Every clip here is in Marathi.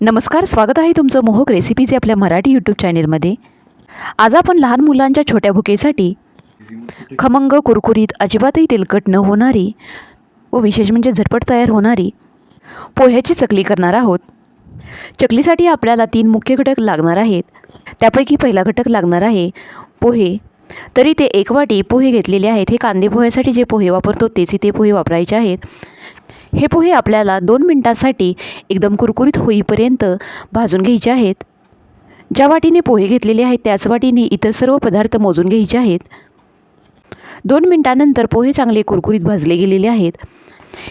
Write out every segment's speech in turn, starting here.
नमस्कार स्वागत आहे तुमचं मोहक रेसिपीज आपल्या मराठी यूट्यूब चॅनेलमध्ये. आज आपण लहान मुलांच्या छोट्या भुकेसाठी खमंग कुरकुरीत अजिबातही तेलकट न होणारी व विशेष म्हणजे झटपट तयार होणारी पोह्याची चकली करणार आहोत. चकलीसाठी आपल्याला तीन मुख्य घटक लागणार आहेत. त्यापैकी पहिला घटक लागणार आहे पोहे. तरी ते एक वाटी पोहे घेतलेले आहेत. हे कांदे पोह्यासाठी जे पोहे वापरतो तेच ते पोहे वापरायचे आहेत. हे पोहे आपल्याला दोन मिनटासाठी एकदम कुरकुरीत होईपर्यंत भाजून घ्यायचे आहेत. ज्या वाटीने पोहे घेतलेले आहेत त्याच वाटीने इतर सर्व पदार्थ मोजून घ्यायचे आहेत. दोन मिनटानंतर पोहे चांगले कुरकुरीत भाजले गेलेले आहेत.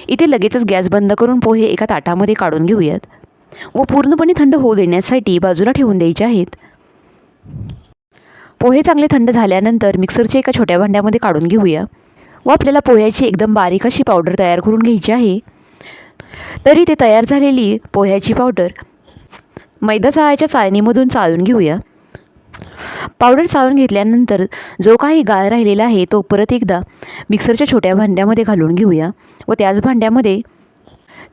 इथे लगेचच गॅस बंद करून पोहे एका ताटामध्ये काढून घेऊयात व पूर्णपणे थंड होऊ देण्यासाठी बाजूला ठेवून द्यायचे आहेत. पोहे चांगले थंड झाल्यानंतर मिक्सरच्या एका छोट्या भांड्यामध्ये काढून घेऊया व आपल्याला पोह्याची एकदम बारीक अशी पावडर तयार करून घ्यायची आहे. तरी ते तयार झालेली पोह्याची पावडर मैदा चहाच्या चाळणीमधून चाळून घेऊया. पावडर चाळून घेतल्यानंतर जो काही गाळ राहिलेला आहे तो परत एकदा मिक्सरच्या छोट्या भांड्यामध्ये घालून घेऊया व त्याच भांड्यामध्ये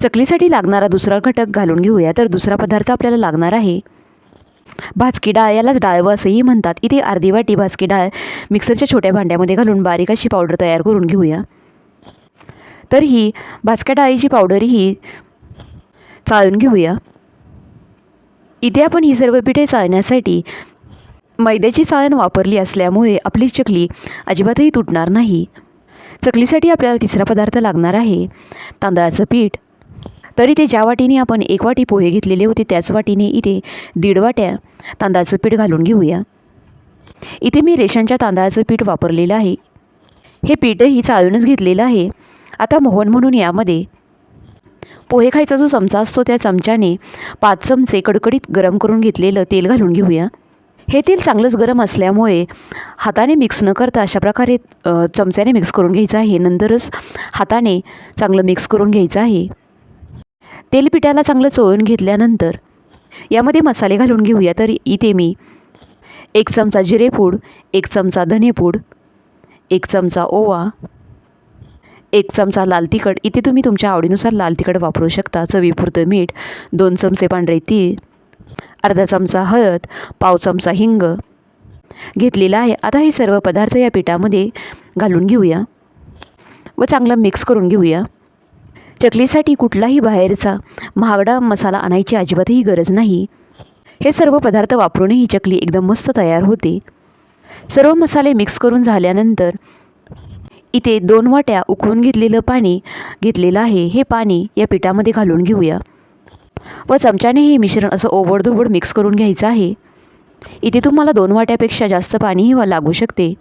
चकलीसाठी लागणारा दुसरा घटक घालून घेऊया. तर दुसरा पदार्थ आपल्याला लागणार आहे भाजकी डाळ. यालाच डाळव असंही म्हणतात. इथे अर्धी वाटी भाजकी डाळ मिक्सरच्या छोट्या भांड्यामध्ये घालून बारीक अशी पावडर तयार करून घेऊया. तर ही भाजक्या डाळीची पावडरही चाळून घेऊया. इथे आपण ही सर्व पिठे चाळण्यासाठी मैद्याची चाळण वापरली असल्यामुळे आपली चकली अजिबातही तुटणार नाही. चकलीसाठी आपल्याला तिसरा पदार्थ लागणार आहे तांदळाचं पीठ. तरी ते ज्या वाटीने आपण एक वाटी पोहे घेतलेले होते त्याच वाटीने इथे दीड वाट्या तांदळाचं पीठ घालून घेऊया. इथे मी रेशनच्या तांदळाचं पीठ वापरलेलं आहे. हे पीठही चाळूनच घेतलेलं आहे. आता मोहन म्हणून यामध्ये. पोहे खायचा जो चमचा असतो त्या चमच्याने पाच चमचे कडकडीत गरम करून घेतलेलं तेल घालून घेऊया. हे तेल चांगलंच गरम असल्यामुळे हाताने मिक्स न करता अशा प्रकारे चमच्याने मिक्स करून घ्यायचं आहे. नंतरच हाताने चांगलं मिक्स करून घ्यायचं आहे. तेल पिठाला चांगलं चोळून घेतल्यानंतर यामध्ये मसाले घालून घेऊया. तर इथे मी एक चमचा जिरेपूड एक चमचा धनेपूड एक चमचा ओवा एक चमचा लाल तिखट. इथे तुम्ही तुमच्या आवडीनुसार लाल तिखट वापरू शकता. चवीपुरतं मीठ दोन चमचे पांढरे तीळ अर्धा चमचा हळद पाव चमचा हिंग घेतलेला आहे. आता हे सर्व पदार्थ या पिठामध्ये घालून घेऊया व चांगलं मिक्स करून घेऊया. चकलीसाठी कुठलाही बाहेरचा महागडा मसाला आणायची अजिबातही गरज नाही. हे सर्व पदार्थ वापरूनही चकली एकदम मस्त तयार होते. सर्व मसाले मिक्स करून झाल्यानंतर इथे दोन वाट्या उकळून घेतलेलं पाणी घेतलेलं आहे. हे पाणी या पिठामध्ये घालून घेऊया. व चमच्याने हे मिश्रण असं ओबडधोबड मिक्स करून घ्यायचं आहे. इथे तुम्हाला दोन वाट्यापेक्षा जास्त पाणीही वा लागू शकते.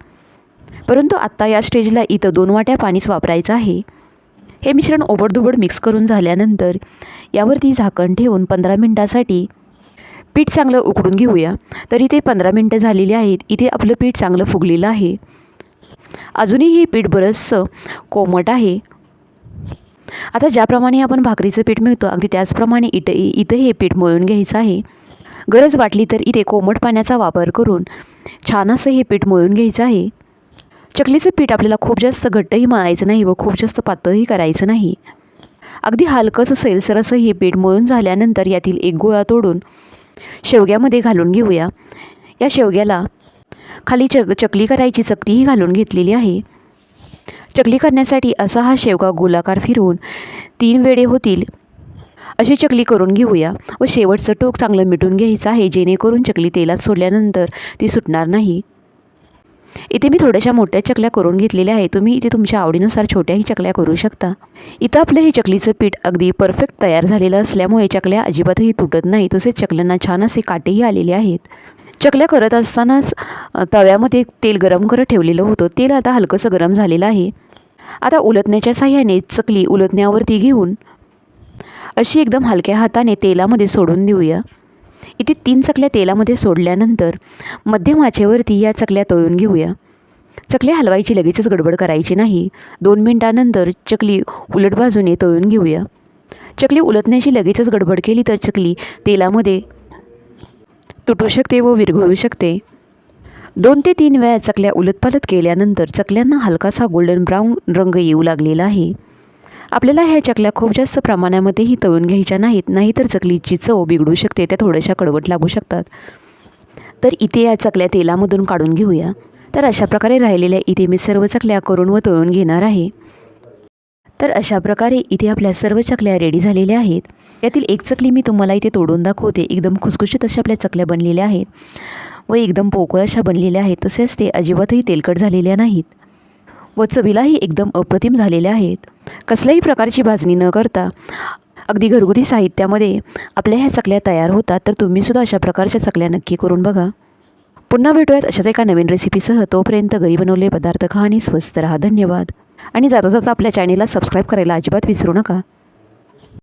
परंतु आत्ता या स्टेजला इथं दोन वाट्या पाणीच वापरायचं आहे. हे मिश्रण ओबडधोबड मिक्स करून झाल्यानंतर यावरती झाकण ठेवून पंधरा मिनटासाठी पीठ चांगलं उकडून घेऊया. तरी ते पंधरा मिनटं झालेली आहेत. इथे आपलं पीठ चांगलं फुगलेलं आहे. अजूनही हे पीठ बरंचसं कोमट आहे. आता ज्याप्रमाणे आपण भाकरीचं पीठ मिळतो अगदी त्याचप्रमाणे इट इथं हे पीठ मळून घ्यायचं आहे. गरज वाटली तर इथे कोमट पाण्याचा वापर करून छान असं हे पीठ मळून घ्यायचं आहे. चकलीचं पीठ आपल्याला खूप जास्त घट्टही मळायचं नाही व खूप जास्त पातळही करायचं नाही. अगदी हलकंच सैलसर असं हे पीठ मळून झाल्यानंतर यातील एक गोळा तोडून शेवग्यामध्ये घालून घेऊया. या शेवग्याला खाली चक चकली करायची चकतीही घालून घेतलेली आहे. चकली करण्यासाठी असा हा शेवगा गोलाकार फिरवून तीन वेळे होतील. अशी चकली करून घेऊया व शेवटचं टोक चांगलं मिटून घ्यायचं आहे जेणेकरून चकली तेलात सोडल्यानंतर ती सुटणार नाही. इथे मी थोड्याशा मोठ्या चकल्या करून घेतलेल्या आहे तुम्ही इथे तुमच्या आवडीनुसार छोट्याही चकल्या करू शकता. इथं आपलं हे चकलीचं पीठ अगदी परफेक्ट तयार झालेलं असल्यामुळे चकल्या अजिबातही तुटत नाही तसेच चकल्यांना छान असे काटेही आलेले आहेत. चकल्या करत असतानाच तव्यामध्ये तेल गरम करत ठेवलेलं होतं. तेल आता हलकंसं गरम झालेलं आहे. आता उलटण्याच्या साह्याने चकली उलटण्यावरती घेऊन अशी एकदम हलक्या हाताने तेलामध्ये सोडून देऊया. इथे तीन चकल्या तेलामध्ये सोडल्यानंतर मध्यम आचेवरती या चकल्या तळून घेऊया. चकल्या हलवायची लगेचच गडबड करायची नाही. दोन मिनटानंतर चकली उलट बाजूने तळून घेऊया. चकली उलटण्याची लगेचच गडबड केली तर चकली तेलामध्ये तुटू शकते व विरघळू शकते. दोन ते तीन वेळा चकल्या उलटपालट केल्यानंतर चकल्यांना हलकासा गोल्डन ब्राऊन रंग येऊ लागलेला आहे. आपल्याला ह्या चकल्या खूप जास्त प्रमाणामध्येही तळून घ्यायच्या नाहीत नाहीतर चकलीची चव बिघडू शकते त्या थोड्याशा कडवट लागू शकतात. तर इथे या चकल्या तेलामधून काढून घेऊया. तर अशा प्रकारे राहिलेल्या इथे मी सर्व चकल्या करून व तळून घेणार आहे. तर अशा प्रकारे इथे आपल्या सर्व चकल्या रेडी झालेल्या आहेत. यातील एक चकली मी तुम्हाला इथे तोडून दाखवते. एकदम खुसखुशीत अशा आपल्या चकल्या बनलेल्या आहेत. व एकदम पोकळ अशा बनलेल्या आहेत. तसेच ते अजिबातही तेलकट झालेल्या नाहीत. व चवीलाही एकदम अप्रतिम झालेल्या आहेत. कसल्याही प्रकारची भाजणी न करता अगदी घरगुती साहित्यामध्ये आपल्या ह्या चकल्या तयार होतात. तर तुम्हीसुद्धा अशा प्रकारच्या चकल्या नक्की करून बघा. पुन्हा भेटूयात अशाच एका नवीन रेसिपीसह तोपर्यंत घरी बनवले पदार्थ खा आणि स्वस्त रहा. धन्यवाद. आणि जाता जाता आपल्या चॅनेलला सबस्क्राईब करायला अजिबात विसरू नका.